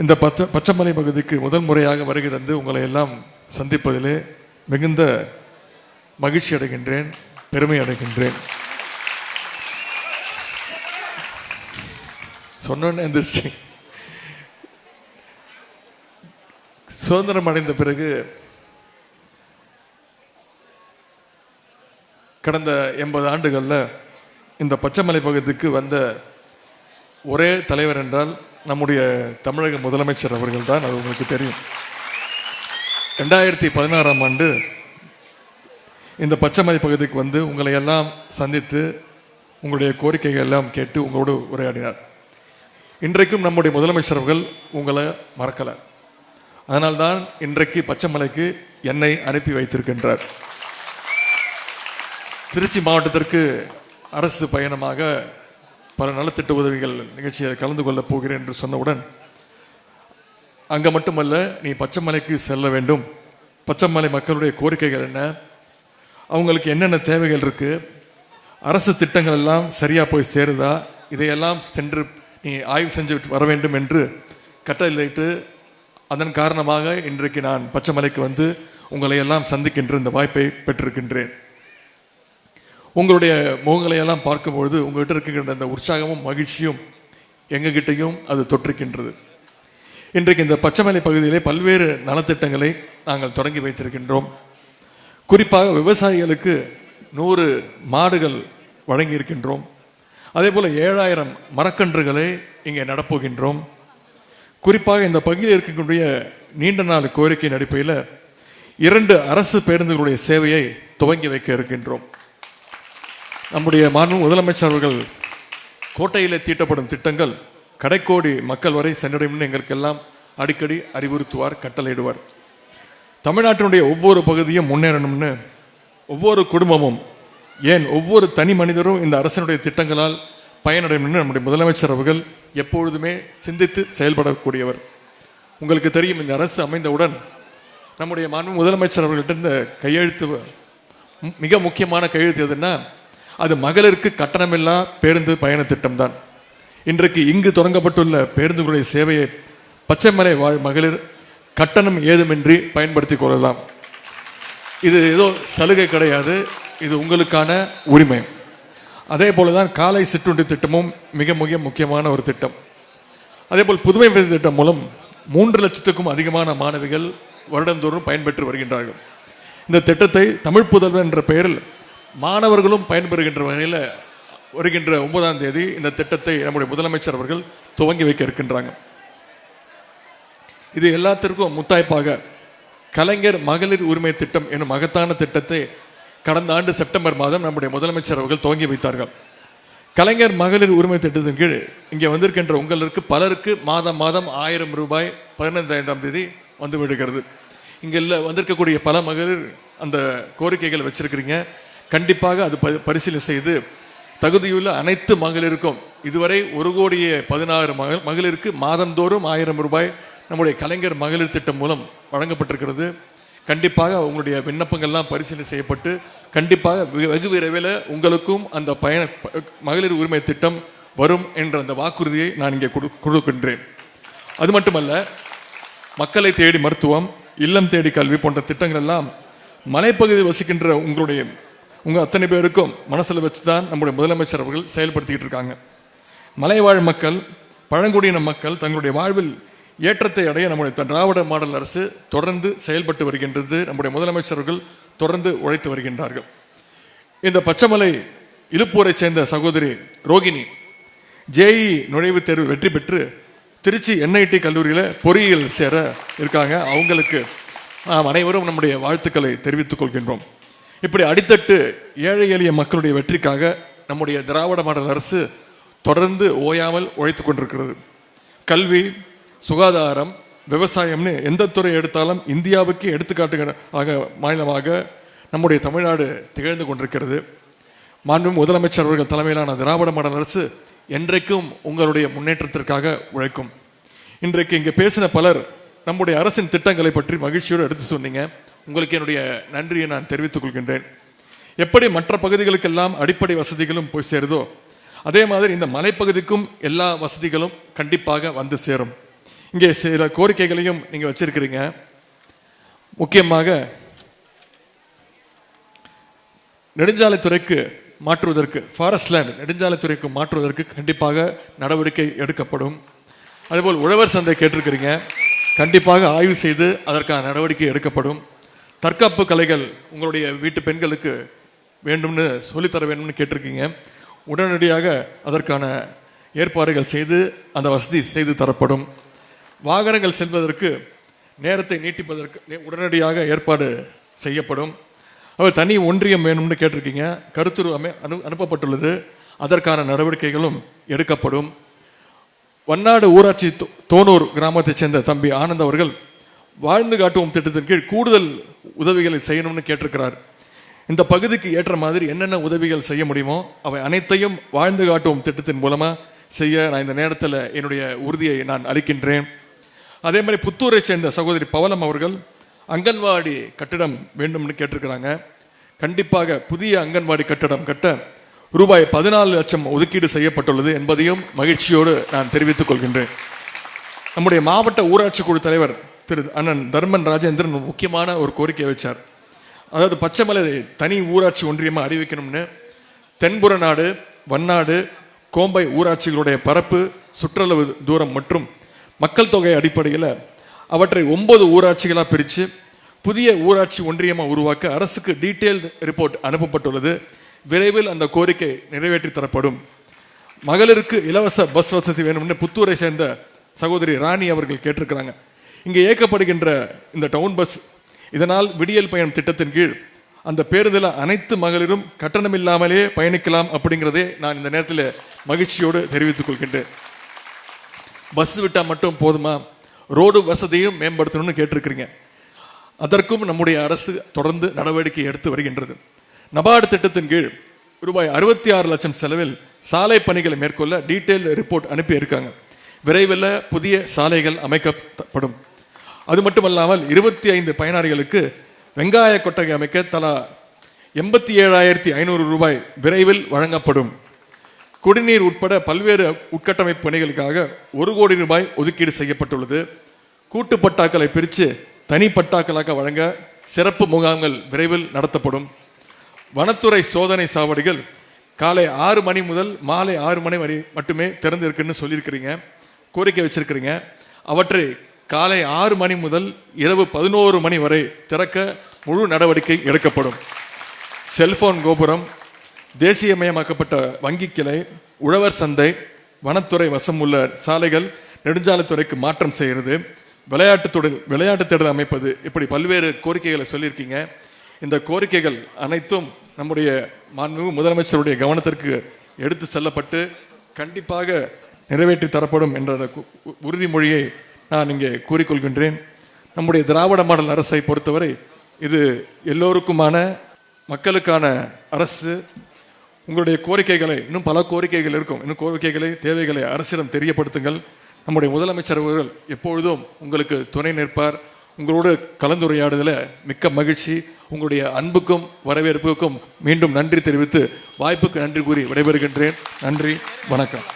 இந்த பச்ச பச்சைமலை பகுதிக்கு முதல் முறையாக வருகை தந்து உங்களை எல்லாம் சந்திப்பதிலே மிகுந்த மகிழ்ச்சி அடைகின்றேன் பெருமை அடைகின்றேன். சொன்னோன்னே எந்திரிச்சு. சுதந்திரம் அடைந்த பிறகு கடந்த எண்பது ஆண்டுகளில் இந்த பச்சைமலை பகுதிக்கு வந்த ஒரே தலைவர் என்றால் நம்முடைய தமிழக முதலமைச்சர் அவர்கள் தான் அது உங்களுக்கு தெரியும். ரெண்டாயிரத்தி பதினாறாம் ஆண்டு இந்த பச்சைமலை பகுதிக்கு வந்து உங்களை எல்லாம் சந்தித்து உங்களுடைய கோரிக்கைகள் எல்லாம் கேட்டு உங்களோடு உரையாடினார். இன்றைக்கும் நம்முடைய முதலமைச்சர் அவர்கள் உங்களை மறக்கலை. அதனால்தான் இன்றைக்கு பச்சைமலைக்கு என்னை அனுப்பி வைத்திருக்கின்றார். திருச்சி மாவட்டத்திற்கு அரசு பயணமாக பல நலத்திட்ட உதவிகள் நிகழ்ச்சியில் கலந்து கொள்ளப் போகிறேன் என்று சொன்னவுடன் அங்கே மட்டுமல்ல நீ பச்சைமலைக்கு செல்ல வேண்டும். பச்சைமலை மக்களுடைய கோரிக்கைகள் என்ன? அவங்களுக்கு என்னென்ன தேவைகள் இருக்குது அரசு திட்டங்கள் எல்லாம் சரியாக போய் சேருதா? இதையெல்லாம் சென்று நீ ஆய்வு செஞ்சு வர வேண்டும் என்று கட்டளையிட்டு அதன் காரணமாக இன்றைக்கு நான் பச்சைமலைக்கு வந்து உங்களை எல்லாம் சந்திக்கின்ற இந்த வாய்ப்பை பெற்றிருக்கின்றேன். உங்களுடைய முகங்களை எல்லாம் பார்க்கும்பொழுது உங்ககிட்ட இருக்கின்ற அந்த உற்சாகமும் மகிழ்ச்சியும் எங்ககிட்டையும் அது தொற்றுக்கின்றது. இன்றைக்கு இந்த பச்சைமலை பகுதியிலே பல்வேறு நலத்திட்டங்களை நாங்கள் தொடங்கி வைத்திருக்கின்றோம். குறிப்பாக விவசாயிகளுக்கு நூறு மாடுகள் வழங்கி இருக்கின்றோம் அதே போல் ஏழாயிரம் மரக்கன்றுகளை இங்கே நடப்புகின்றோம். குறிப்பாக இந்த பகுதியில் இருக்கக்கூடிய நீண்ட நாள் கோரிக்கையின் அடிப்படையில் இரண்டு அரசு பேருந்துகளுடைய சேவையை துவங்கி வைக்க இருக்கின்றோம். நம்முடைய மாண்பு முதலமைச்சர் அவர்கள் கோட்டையிலே தீட்டப்படும் திட்டங்கள் கடைக்கோடி மக்கள் வரை சென்றடையும்னு எங்களுக்கெல்லாம் அடிக்கடி அறிவுறுத்துவார் கட்டளையிடுவார். தமிழ்நாட்டினுடைய ஒவ்வொரு பகுதியும் முன்னேறணும்னு ஒவ்வொரு குடும்பமும் ஏன் ஒவ்வொரு தனி மனிதரும் இந்த அரசனுடைய திட்டங்களால் பயனடையணும்னு நம்முடைய முதலமைச்சர் அவர்கள் எப்பொழுதுமே சிந்தித்து செயல்படக்கூடியவர். உங்களுக்கு தெரியும் இந்த அரசு அமைந்தவுடன் நம்முடைய மாண்பு முதலமைச்சர் அவர்கள்ட்ட இந்த கையெழுத்து மிக முக்கியமான கையெழுத்து எதுன்னா அது மகளிருக்கு கட்டணமில்லா பேருந்து பயண திட்டம் தான் இன்றைக்கு இங்கு தொடங்கப்பட்டுள்ள பேருந்துகளுடைய சேவையை பச்சைமலை வாழ் மகளிர் கட்டணம் ஏதுமின்றி பயன்படுத்திக் கொள்ளலாம். இது ஏதோ சலுகை கிடையாது. இது உங்களுக்கான உரிமை. அதே போலதான் காலை சிற்றுண்டி திட்டமும் மிக மிக முக்கியமான ஒரு திட்டம். அதே போல் புதுமை பெண் திட்டம் மூலம் மூன்று லட்சத்துக்கும் அதிகமான மாணவிகள் வருடந்தோறும் பயன்பெற்று வருகின்றார்கள். இந்த திட்டத்தை தமிழ் புதல்வன் என்ற பெயரில் மாணவர்களும் பயன்பெறுகின்ற வகையில் வருகின்ற ஒன்பதாம் தேதி இந்த திட்டத்தை நம்முடைய முதலமைச்சர் அவர்கள் துவங்கி வைக்க இருக்கின்றாங்க. இது எல்லாத்திற்கும் முத்தாய்ப்பாக கலைஞர் மகளிர் உரிமை திட்டம் எனும் மகத்தான திட்டத்தை கடந்த ஆண்டு செப்டம்பர் மாதம் நம்முடைய முதலமைச்சர் அவர்கள் துவங்கி வைத்தார்கள். கலைஞர் மகளிர் உரிமை திட்டத்தின் கீழ் இங்கே வந்திருக்கின்ற உங்களுக்கு பலருக்கு மாதம் மாதம் ஆயிரம் ரூபாய் பதினைந்தாம் தேதி வந்து விடுகிறது. இங்கே இல்லை வந்திருக்கக்கூடிய பல மகளிர் அந்த கோரிக்கைகள் வச்சிருக்கிறீங்க. கண்டிப்பாக அது பரிசீலனை செய்து தகுதியுள்ள அனைத்து மகளிருக்கும் இதுவரை ஒரு கோடியே பதினாறு மகள் மகளிருக்கு மாதந்தோறும் ஆயிரம் ரூபாய் நம்முடைய கலைஞர் மகளிர் திட்டம் மூலம் வழங்கப்பட்டிருக்கிறது. கண்டிப்பாக உங்களுடைய விண்ணப்பங்கள்லாம் பரிசீலனை செய்யப்பட்டு கண்டிப்பாக வெகு- விரைவில் உங்களுக்கும் அந்த பயண மகளிர் உரிமை திட்டம் வரும் என்ற அந்த வாக்குறுதியை நான் இங்கே கொடு கொடுக்கின்றேன். அது மட்டுமல்ல மக்களை தேடி மருத்துவம் இல்லம் தேடி கல்வி போன்ற திட்டங்கள் எல்லாம் மலைப்பகுதியில் வசிக்கின்ற உங்களுடைய உங்கள் அத்தனை பேருக்கும் மனசில் வச்சு தான் நம்முடைய முதலமைச்சர் அவர்கள் செயல்படுத்திக்கிட்டு இருக்காங்க. மலைவாழ் மக்கள் பழங்குடியின மக்கள் தங்களுடைய வாழ்வில் ஏற்றத்தை அடைய நம்முடைய திராவிட மாடல் அரசு தொடர்ந்து செயல்பட்டு வருகின்றது நம்முடைய முதலமைச்சர்கள் தொடர்ந்து உழைத்து வருகின்றார்கள். இந்த பச்சைமலை இழுப்பூரை சேர்ந்த சகோதரி ரோகிணி ஜேஇ நுழைவுத் தேர்வு வெற்றி பெற்று திருச்சி என்ஐடி கல்லூரியில் பொறியியல் சேர இருக்காங்க. அவங்களுக்கு நாம் அனைவரும் நம்முடைய வாழ்த்துக்களை தெரிவித்துக் கொள்கின்றோம். இப்படி அடித்தட்டு ஏழை எளிய மக்களுடைய வெற்றிக்காக நம்முடைய திராவிட மாடல் அரசு தொடர்ந்து ஓயாமல் உழைத்து கொண்டிருக்கிறது. கல்வி சுகாதாரம் விவசாயம்னு எந்த துறை எடுத்தாலும் இந்தியாவுக்கு எடுத்துக்காட்டுகிற ஆக மாநிலமாக நம்முடைய தமிழ்நாடு திகழ்ந்து கொண்டிருக்கிறது. மாண்பு முதலமைச்சர் அவர்கள் தலைமையிலான திராவிட மாடல் அரசு என்றைக்கும் உங்களுடைய முன்னேற்றத்திற்காக உழைக்கும். இன்றைக்கு இங்கே பேசின பலர் நம்முடைய அரசின் திட்டங்களை பற்றி மகிழ்ச்சியோடு எடுத்து சொன்னீங்க. உங்களுக்கு என்னுடைய நன்றியை நான் தெரிவித்துக் கொள்கின்றேன். எப்படி மற்ற பகுதிகளுக்கெல்லாம் அடிப்படை வசதிகளும் போய் சேருதோ அதே மாதிரி இந்த மலைப்பகுதிக்கும் எல்லா வசதிகளும் கண்டிப்பாக வந்து சேரும். இங்கே சில கோரிக்கைகளையும் நீங்கள் வச்சிருக்கிறீங்க. முக்கியமாக நெடுஞ்சாலைத்துறைக்கு மாற்றுவதற்கு ஃபாரஸ்ட் லேண்ட் நெடுஞ்சாலைத்துறைக்கு மாற்றுவதற்கு கண்டிப்பாக நடவடிக்கை எடுக்கப்படும். அதேபோல் உழவர் சந்தை கேட்டிருக்கிறீங்க. கண்டிப்பாக ஆய்வு செய்து அதற்கான நடவடிக்கை எடுக்கப்படும். தற்காப்பு கலைகள் உங்களுடைய வீட்டு பெண்களுக்கு வேண்டும்னு சொல்லித்தர வேண்டும்னு கேட்டிருக்கீங்க. உடனடியாக அதற்கான ஏற்பாடுகள் செய்து அந்த வசதி செய்து தரப்படும். வாகனங்கள் செல்வதற்கு நேரத்தை நீட்டிப்பதற்கு உடனடியாக ஏற்பாடு செய்யப்படும். அவர் தனி ஒன்றியம் வேணும்னு கேட்டிருக்கீங்க. கருத்துரு அமை அனு அனுப்பப்பட்டுள்ளது. அதற்கான நடவடிக்கைகளும் எடுக்கப்படும். வன்னாடு ஊராட்சி தோ- தோனூர் கிராமத்தைச் சேர்ந்த தம்பி ஆனந்த் அவர்கள் வாழ்ந்து காட்டுவோம் திட்டத்தின் கீழ் கூடுதல் உதவிகளை செய்யணும்னு கேட்டிருக்கிறார். இந்த பகுதிக்கு ஏற்ற மாதிரி என்னென்ன உதவிகள் செய்ய முடியுமோ அவை அனைத்தையும் வாழ்ந்து காட்டும் திட்டத்தின் மூலமா செய்ய நான் இந்த நேரத்தில் என்னுடைய உறுதியை நான் அளிக்கின்றேன். அதே மாதிரி புத்தூரை சேர்ந்த சகோதரி பவலம் அவர்கள் அங்கன்வாடி கட்டிடம் வேண்டும்னு கேட்டிருக்கிறாங்க. கண்டிப்பாக புதிய அங்கன்வாடி கட்டடம் கட்ட ரூபாய் பதினாலு லட்சம் ஒதுக்கீடு செய்யப்பட்டுள்ளது என்பதையும் மகிழ்ச்சியோடு நான் தெரிவித்துக் கொள்கின்றேன். நம்முடைய மாவட்ட ஊராட்சி குழு தலைவர் திரு அண்ணன் தர்மன் ராஜேந்திரன் முக்கியமான ஒரு கோரிக்கை வச்சார். அதாவது பச்சைமலை தனி ஊராட்சி ஒன்றியமாக அறிவிக்கணும்னு. தென்புற நாடு வன்னாடு கோம்பை ஊராட்சிகளுடைய பரப்பு சுற்றளவு தூரம் மற்றும் மக்கள் தொகை அடிப்படையில் அவற்றை ஒன்பது ஊராட்சிகளாக பிரித்து புதிய ஊராட்சி ஒன்றியமாக உருவாக்க அரசுக்கு டீட்டெயில் ரிப்போர்ட் அனுப்பப்பட்டுள்ளது. விரைவில் அந்த கோரிக்கை நிறைவேற்றி தரப்படும். மகளிருக்கு இலவச பஸ் வசதி வேணும்னு புத்தூரை சேர்ந்த சகோதரி ராணி அவர்கள் கேட்டிருக்கிறாங்க. இங்கே இயக்கப்படுகின்ற இந்த டவுன் பஸ் இதனால் விடியல் பயணம் திட்டத்தின் கீழ் அந்த பேருந்தில் அனைத்து மகளிரும் கட்டணம் இல்லாமலே பயணிக்கலாம் அப்படிங்கிறதே நான் இந்த நேரத்தில் மகிழ்ச்சியோடு தெரிவித்துக் கொள்கின்றேன். பஸ் விட்டால் மட்டும் போதுமா? ரோடு வசதியும் மேம்படுத்தணும்னு கேட்டிருக்கிறீங்க. அதற்கும் நம்முடைய அரசு தொடர்ந்து நடவடிக்கை எடுத்து வருகின்றது. நபார்டு திட்டத்தின் கீழ் ரூபாய் அறுபத்தி ஆறு லட்சம் செலவில் சாலை பணிகளை மேற்கொள்ள டீட்டெயில் ரிப்போர்ட் அனுப்பியிருக்காங்க. விரைவில் புதிய சாலைகள் அமைக்கப்படும். அது மட்டுமல்லாமல் இருபத்தி ஐந்து பயனாளிகளுக்கு வெங்காய கொட்டகை அமைக்க தலா எண்பத்தி ஏழாயிரத்தி ஐநூறு ரூபாய் விரைவில் வழங்கப்படும். குடிநீர் உட்பட பல்வேறு உட்கட்டமைப்பு பணிகளுக்காக ஒரு கோடி ரூபாய் ஒதுக்கீடு செய்யப்பட்டுள்ளது. கூட்டு பட்டாக்களை பிரித்து தனி பட்டாக்களாக வழங்க சிறப்பு முகாம்கள் விரைவில் நடத்தப்படும். வனத்துறை சோதனை சாவடிகள் காலை ஆறு மணி முதல் மாலை ஆறு மணி வரை மட்டுமே திறந்து இருக்குன்னு சொல்லியிருக்கிறீங்க கோரிக்கை வச்சிருக்கிறீங்க. அவற்றை காலை ஆறு மணி முதல் இரவு பதினோரு மணி வரை திறக்க முழு நடவடிக்கை எடுக்கப்படும். செல்போன் கோபுரம் தேசியமயமாக்கப்பட்ட வங்கி கிளை உழவர் சந்தை வனத்துறை வசம் உள்ள சாலைகள் நெடுஞ்சாலைத்துறைக்கு மாற்றம் செய்கிறது. விளையாட்டு விளையாட்டு தேடல் அமைப்பது இப்படி பல்வேறு கோரிக்கைகளை சொல்லியிருக்கீங்க. இந்த கோரிக்கைகள் அனைத்தும் நம்முடைய மாண்புமிகு முதலமைச்சருடைய கவனத்திற்கு எடுத்து செல்லப்பட்டு கண்டிப்பாக நிறைவேற்றி தரப்படும் என்ற கு- உ- உறுதிமொழியை நான் இங்கே கூறிக்கொள்கின்றேன். நம்முடைய திராவிட மாடல் அரசை பொறுத்தவரை இது எல்லோருக்குமான மக்களுக்கான அரசு. உங்களுடைய கோரிக்கைகளை இன்னும் பல கோரிக்கைகள் இருக்கும். இன்னும் கோரிக்கைகளை தேவைகளை அரசிடம் தெரியப்படுத்துங்கள். நம்முடைய முதலமைச்சர் அவர்கள் எப்பொழுதும் உங்களுக்கு துணை நிற்பார். உங்களோடு கலந்துரையாடுதல மிக்க மகிழ்ச்சி. உங்களுடைய அன்புக்கும் வரவேற்புக்கும் மீண்டும் நன்றி தெரிவித்து வாய்ப்புக்கு நன்றி கூறி விடைபெறுகின்றேன். நன்றி வணக்கம்.